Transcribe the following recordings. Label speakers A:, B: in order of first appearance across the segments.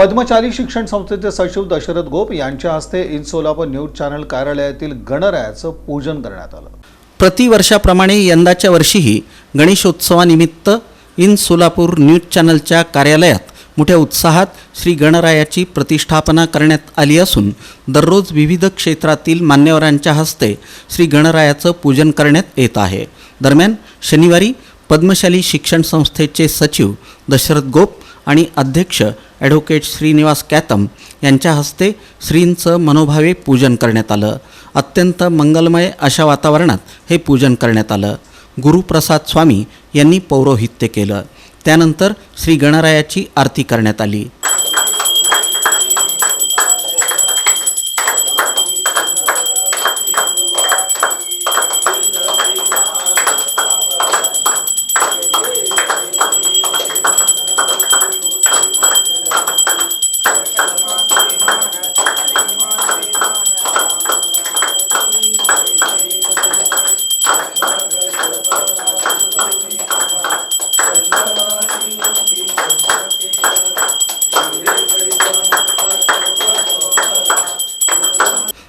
A: पद्मचारी शिक्षण संस्थेचे सचिव दशरथ गोप यांच्या हस्ते इन सोलापूर न्यूज चॅनल कार्यालयातील गणरायाचं पूजन करण्यात आलं.
B: प्रतिवर्षाप्रमाणे यंदाच्या वर्षीही गणेशोत्सवानिमित्त इन सोलापूर न्यूज चॅनलच्या कार्यालयात मोठ्या उत्साहात श्री गणरायाची प्रतिष्ठापना करण्यात आली असून दररोज विविध क्षेत्रातील मान्यवरांच्या हस्ते श्री गणरायाचं पूजन करण्यात येत आहे. दरम्यान शनिवारी पद्मशाली शिक्षण संस्थेचे सचिव दशरथ गोप आणि अध्यक्ष ॲडव्होकेट श्रीनिवास कॅतम यांच्या हस्ते श्रींचं मनोभावे पूजन करण्यात आलं. अत्यंत मंगलमय अशा वातावरणात हे पूजन करण्यात आलं. गुरुप्रसाद स्वामी यांनी पौरोहित्य केलं. त्यानंतर श्री गणरायाची आरती करण्यात आली.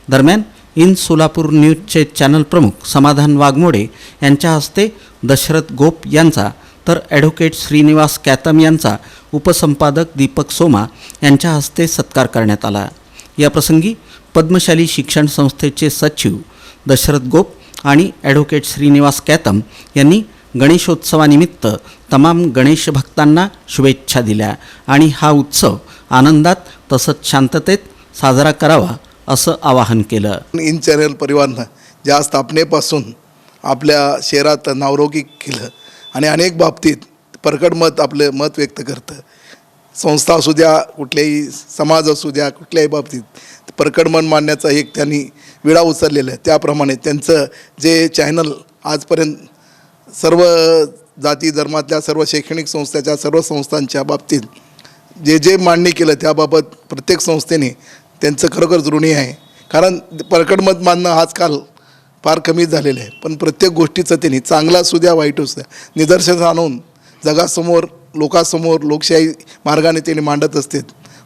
B: दरम्यान इन सोलापूर न्यूजचे चॅनल प्रमुख समाधान वाघमोडे यांच्या हस्ते दशरथ गोप यांचा तर ॲडव्होकेट श्रीनिवास कॅतम यांचा उपसंपादक दीपक सोमा यांच्या हस्ते सत्कार करण्यात आला. याप्रसंगी पद्मशाली शिक्षण संस्थेचे सचिव दशरथ गोप आणि ॲडव्होकेट श्रीनिवास कॅतम यांनी गणेशोत्सवानिमित्त तमाम गणेश भक्तांना शुभेच्छा दिल्या आणि हा उत्सव आनंदात तसंच शांततेत साजरा करावा असं आवाहन केलं.
C: इन चॅनल परिवारनं ज्या स्थापनेपासून आपल्या शहरात नावरोगी केलं आणि अनेक बाबतीत प्रकट मत आपलं मत व्यक्त करतं. संस्था असू द्या कुठल्याही समाज असू द्या कुठल्याही बाबतीत प्रकट मन मांडण्याचा एक त्यांनी विडा उचललेला आहे. त्याप्रमाणे त्यांचं जे चॅनल आजपर्यंत सर्व जाती धर्मातल्या सर्व शैक्षणिक संस्थेच्या सर्व संस्थांच्या बाबतीत जे जे मांडणी केलं त्याबाबत प्रत्येक संस्थेने त्यांचं खरोखर ऋणी आहे. कारण प्रकट मत मानणं आजकाल फार कमी झालेलं आहे. पण प्रत्येक गोष्टीचं त्यांनी चांगला असू द्या वाईट असू द्या. निदर्शनास आणून जगासमोर लोकांसमोर लोकशाही मार्गाने त्यांनी मांडत असते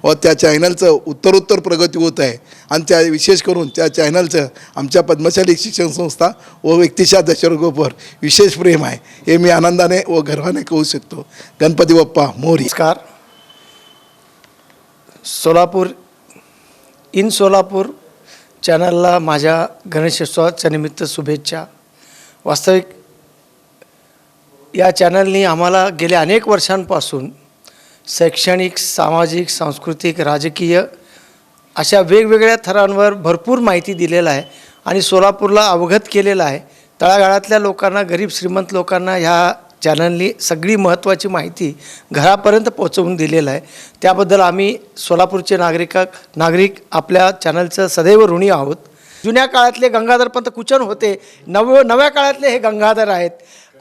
C: व त्या चॅनलचं उत्तरोत्तर प्रगती होत आहे. आणि त्या विशेष करून त्या चॅनलचं आमच्या पद्मशाली शिक्षण संस्था व व्यक्तिशा दशरथोपर विशेष प्रेम आहे. हे मी आनंदाने व गर्वाने कहू शकतो. गणपती बाप्पा मोरी.
D: नमस्कार. सोलापूर इन सोलापूर चॅनलला माझ्या गणेशोत्सवाच्या निमित्त शुभेच्छा. वास्तविक या चॅनलनी आम्हाला गेल्या अनेक वर्षांपासून शैक्षणिक सामाजिक सांस्कृतिक राजकीय अशा वेगवेगळ्या थरांवर भरपूर माहिती दिलेलं आहे आणि सोलापूरला अवगत केलेला आहे. तळागाळातल्या लोकांना गरीब श्रीमंत लोकांना ह्या चॅनलनी सगळी महत्त्वाची माहिती घरापर्यंत पोहोचवून दिलेलं आहे. त्याबद्दल आम्ही सोलापूरचे नागरिक नागरिक आपल्या चॅनलचं सदैव ऋणी आहोत. जुन्या काळातले गंगाधरपंत कुचन होते. नव नव्या काळातले हे गंगाधर आहेत.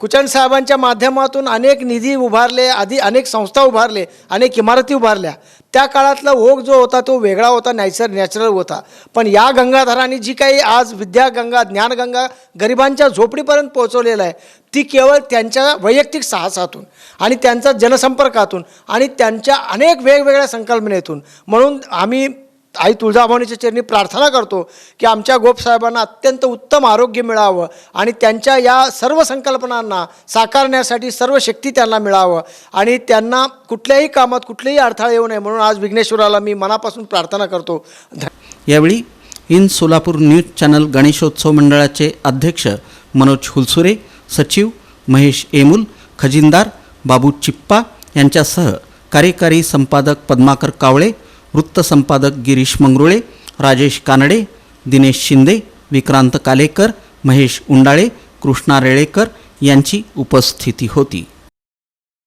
D: कुचन साहेबांच्या माध्यमातून अनेक निधी उभारले आधी अनेक संस्था उभारले अनेक इमारती उभारल्या. त्या काळातला ओघ जो होता तो वेगळा होता नॅचर नॅचरल होता. पण या गंगाधरांनी जी काही आज विद्यागंगा ज्ञानगंगा गरिबांच्या झोपडीपर्यंत पोहोचवलेलं आहे ती केवळ त्यांच्या वैयक्तिक साहसातून आणि त्यांचा जनसंपर्कातून आणि त्यांच्या अनेक वेगवेगळ्या संकल्पनेतून. म्हणून आम्ही आई तुळजाभवानीच्या चरणी प्रार्थना करतो की आमच्या गोपसाहेबांना अत्यंत उत्तम आरोग्य मिळावं आणि त्यांच्या या सर्व संकल्पनांना साकारण्यासाठी सर्व शक्ती त्यांना मिळावं. आणि त्यांना कुठल्याही कामात कुठलेही अडथळा येऊ नये म्हणून आज विघ्नेश्वराला मी मनापासून प्रार्थना करतो.
B: यावेळी in Solapur news channel Ganeshotsav मंडळाचे अध्यक्ष मनोज हुलसुरे सचिव महेश एमुल खजिनदार बाबू चिप्पा यांच्यासह कार्यकारी संपादक पद्माकर कावळे वृत्तसंपादक गिरीश मंगरुळे राजेश कानडे दिनेश शिंदे विक्रांत कालेकर महेश उंडाळे कृष्णा रेळेकर यांची उपस्थिती होती.